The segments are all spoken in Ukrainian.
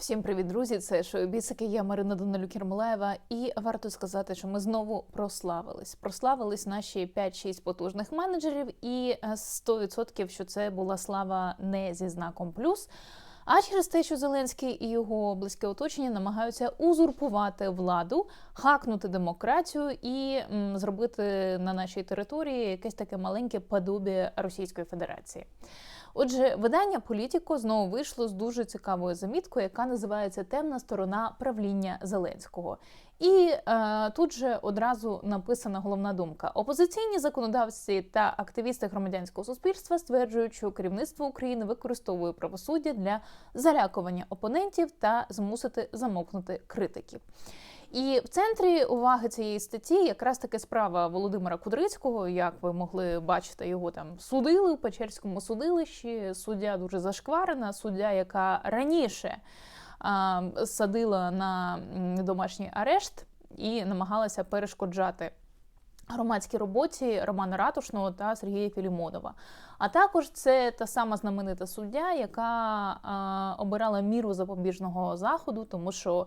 Всім привіт, друзі! Це шоу Бісики, я Марина Данилюк Ярмолаєва. І варто сказати, що ми знову прославились. Прославились наші 5-6 потужних менеджерів, і е, 100% що це була слава не зі знаком плюс. А через те, що Зеленський і його близьке оточення намагаються узурпувати владу, хакнути демократію і м, зробити на нашій території якесь таке маленьке подобі Російської Федерації. Отже, видання Політіко знову вийшло з дуже цікавою заміткою, яка називається Темна сторона правління Зеленського. І е, тут же одразу написана головна думка: опозиційні законодавці та активісти громадянського суспільства стверджують, що керівництво України використовує правосуддя для залякування опонентів та змусити замовкнути критиків. І в центрі уваги цієї статті якраз таки справа Володимира Кудрицького. Як ви могли бачити, його там судили у Печерському судилищі. Суддя дуже зашкварена, суддя, яка раніше а, садила на домашній арешт і намагалася перешкоджати. Громадській роботі Романа Ратушного та Сергія Філімонова. А також це та сама знаменита суддя, яка а, обирала міру запобіжного заходу, тому що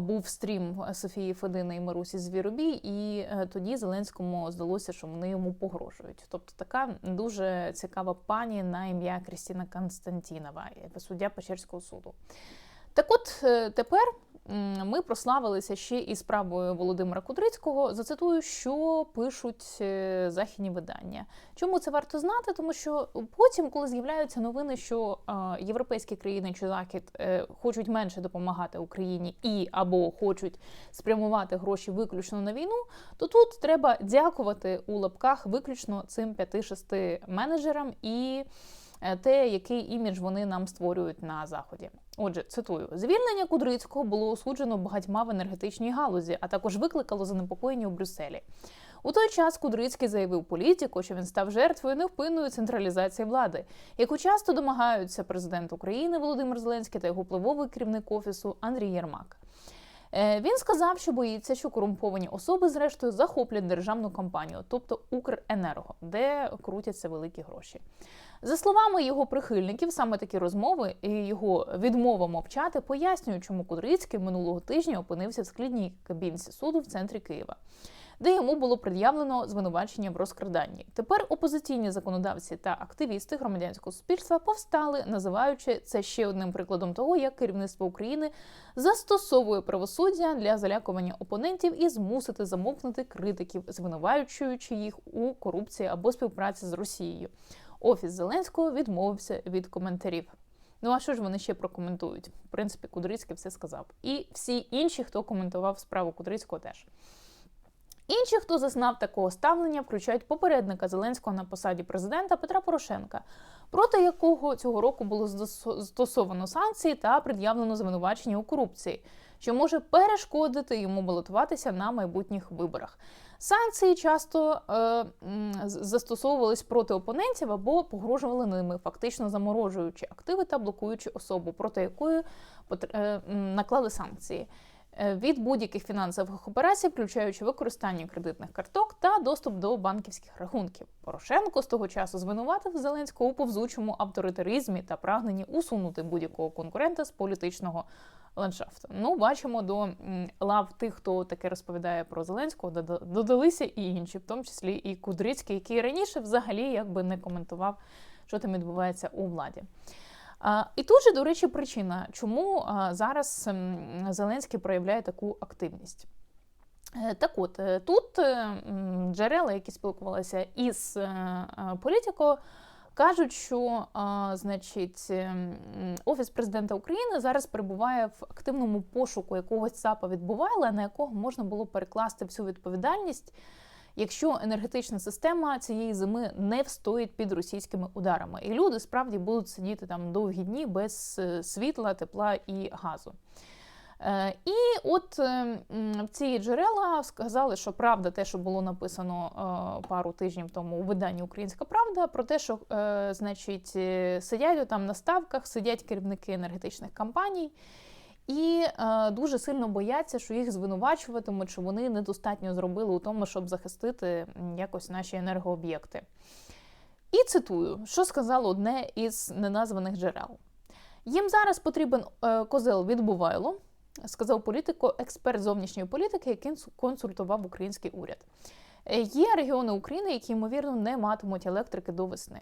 був стрім Софії Федини і Марусі Звіробій, і е, тоді Зеленському здалося, що вони йому погрожують. Тобто така дуже цікава пані на ім'я Крістіна Константінова, суддя Печерського суду. Так от е, тепер ми прославилися ще і справою Володимира Кудрицького. Зацитую, що пишуть е, західні видання. Чому це варто знати? Тому що потім, коли з'являються новини, що європейські країни чи захід е, хочуть менше допомагати Україні і або хочуть спрямувати гроші виключно на війну, то тут треба дякувати у лапках виключно цим 5-6 менеджерам і те, який імідж вони нам створюють на заході. Отже, цитую: звільнення Кудрицького було осуджено багатьма в енергетичній галузі, а також викликало занепокоєння у Брюсселі. У той час Кудрицький заявив політику, що він став жертвою невпинної централізації влади, яку часто домагаються президент України Володимир Зеленський та його впливовий керівник офісу Андрій Єрмак. Е, Він сказав, що боїться, що корумповані особи, зрештою, захоплять державну компанію, тобто Укренерго, де крутяться великі гроші. За словами його прихильників, саме такі розмови і його відмова мовчати пояснюють, чому Кудрицький минулого тижня опинився в склідній кабінці суду в центрі Києва. Де йому було пред'явлено звинувачення в розкраданні. Тепер опозиційні законодавці та активісти громадянського суспільства повстали, називаючи це ще одним прикладом того, як керівництво України застосовує правосуддя для залякування опонентів і змусити замовкнути критиків, звинувачуючи їх у корупції або співпраці з Росією. Офіс Зеленського відмовився від коментарів. Ну а що ж вони ще прокоментують? В принципі, Кудрицький все сказав. І всі інші, хто коментував справу Кудрицького, теж. Інші, хто зазнав такого ставлення, включають попередника Зеленського на посаді президента Петра Порошенка, проти якого цього року було застосовано санкції та пред'явлено звинувачення у корупції, що може перешкодити йому балотуватися на майбутніх виборах. Санкції часто е, застосовувались проти опонентів або погрожували ними, фактично заморожуючи активи та блокуючи особу, проти якої е, наклали санкції. Е, Від будь-яких фінансових операцій, включаючи використання кредитних карток та доступ до банківських рахунків. Порошенко з того часу звинуватив Зеленського у повзучому авторитаризмі та прагненні усунути будь-якого конкурента з політичного ландшафту. Ну, бачимо, до лав тих, хто таке розповідає про Зеленського, дода- додалися і інші, в тому числі і Кудрицький, який раніше взагалі якби не коментував, що там відбувається у владі. І тут же, до речі, причина, чому зараз Зеленський проявляє таку активність. Е, Так от, е, тут е, джерела, які спілкувалися із політико, кажуть, що значить, ем, Офіс президента України зараз перебуває в активному пошуку якогось ЦАПа відбувайла, на якого можна було перекласти всю відповідальність, якщо енергетична система цієї зими не встоїть під російськими ударами. І люди справді будуть сидіти там довгі дні без е, світла, тепла і газу. Е, І от е, ці джерела сказали, що правда, те, що було написано пару тижнів тому у виданні Українська Правда, про те, що значить, сидять там на ставках, сидять керівники енергетичних компаній. І дуже сильно бояться, що їх звинувачуватимуть, що вони недостатньо зробили у тому, щоб захистити якось наші енергооб'єкти. І цитую, що сказало одне із неназваних джерел. Їм зараз потрібен е, козел відбувайло, сказав політико, експерт зовнішньої політики, який консультував український уряд. Е, Є регіони України, які ймовірно не матимуть електрики до весни.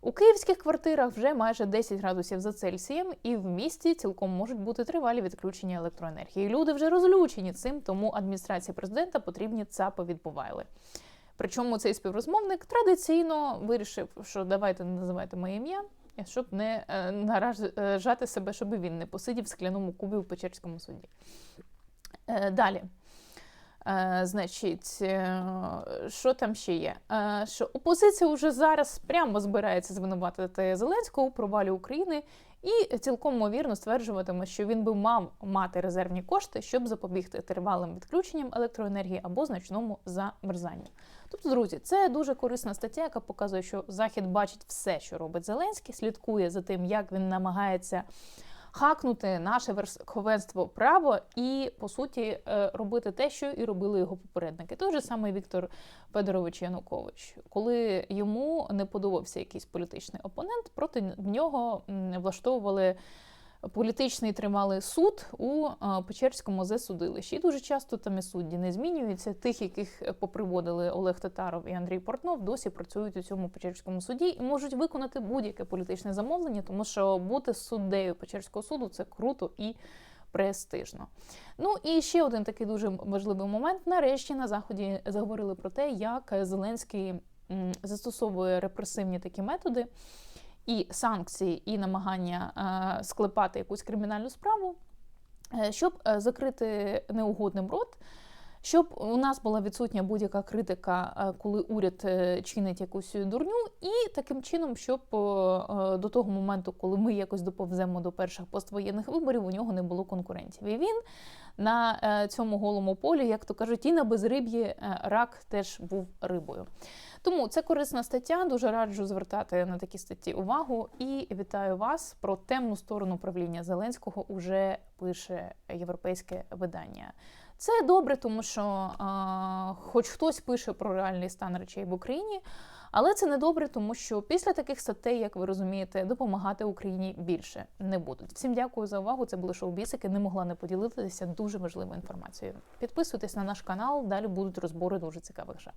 У київських квартирах вже майже 10 градусів за Цельсієм, і в місті цілком можуть бути тривалі відключення електроенергії. Люди вже розлючені цим, тому адміністрації президента потрібні ЦАПи відбувайли. Причому цей співрозмовник традиційно вирішив, що давайте не називайте моє ім'я, щоб не е, наражати себе, щоб він не посидів в скляному кубі у Печерському суді. Е, Далі. Е, Значить, е, що там ще є? Е, Що опозиція вже зараз прямо збирається звинуватити Зеленського у провалі України і цілком ймовірно стверджуватиме, що він би мав мати резервні кошти, щоб запобігти тривалим відключенням електроенергії або значному замерзанню. Тобто, друзі, це дуже корисна стаття, яка показує, що Захід бачить все, що робить Зеленський, слідкує за тим, як він намагається хакнути наше верховенство право і, по суті, е, робити те, що і робили його попередники. Той же самий Віктор Федорович Янукович, коли йому не подобався якийсь політичний опонент, проти нього влаштовували політичний тримали суд у Печерському засудилищі. І дуже часто там і судді не змінюються. Тих, яких поприводили Олег Татаров і Андрій Портнов, досі працюють у цьому Печерському суді і можуть виконати будь-яке політичне замовлення, тому що бути суддею Печерського суду це круто і. Престижно. Ну і ще один такий дуже важливий момент. Нарешті на заході заговорили про те, як Зеленський застосовує репресивні такі методи і санкції, і намагання е, склепати якусь кримінальну справу, е, щоб е, закрити неугодним рот. Щоб у нас була відсутня будь-яка критика, коли уряд чинить якусь дурню, і таким чином, щоб до того моменту, коли ми якось доповземо до перших поствоєнних виборів, у нього не було конкурентів. І він на цьому голому полі, як то кажуть, і на безриб'ї рак теж був рибою. Тому це корисна стаття. Дуже раджу звертати на такі статті увагу. І вітаю вас про темну сторону правління Зеленського. Уже пише європейське видання. Це добре, тому що а, хоч хтось пише про реальний стан речей в Україні. Але це не добре, тому що після таких статей, як ви розумієте, допомагати Україні більше не будуть. Всім дякую за увагу. Це були шоу бісики. Не могла не поділитися дуже важливою інформацією. Підписуйтесь на наш канал. Далі будуть розбори дуже цікавих жаб.